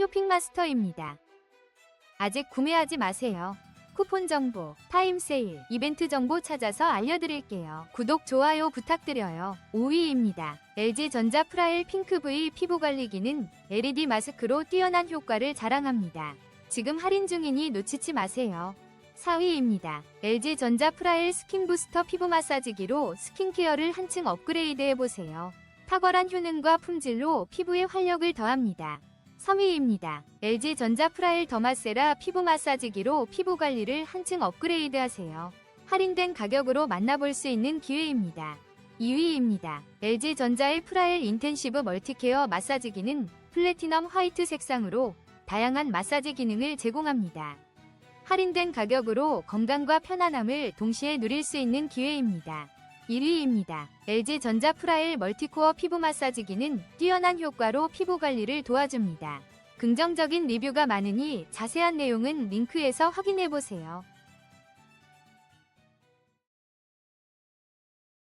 쇼핑마스터입니다. 아직 구매하지 마세요. 쿠폰 정보, 타임 세일, 이벤트 정보 찾아서 알려드릴게요. 구독, 좋아요 부탁드려요. 5위입니다. LG전자 프라일 핑크 V 피부관리기는 LED 마스크로 뛰어난 효과를 자랑합니다. 지금 할인 중이니 놓치지 마세요. 4위입니다. LG전자 프라일 스킨 부스터 피부 마사지기로 스킨케어를 한층 업그레이드 해보세요. 탁월한 효능과 품질로 피부에 활력을 더합니다. 3위입니다. LG전자 프라일 더마세라 피부 마사지기로 피부 관리를 한층 업그레이드 하세요. 할인된 가격으로 만나볼 수 있는 기회입니다. 2위입니다. LG전자의 프라일 인텐시브 멀티케어 마사지기는 플래티넘 화이트 색상으로 다양한 마사지 기능을 제공합니다. 할인된 가격으로 건강과 편안함을 동시에 누릴 수 있는 기회입니다. 1위입니다. LG전자 프라일 멀티코어 피부 마사지기는 뛰어난 효과로 피부 관리를 도와줍니다. 긍정적인 리뷰가 많으니 자세한 내용은 링크에서 확인해보세요.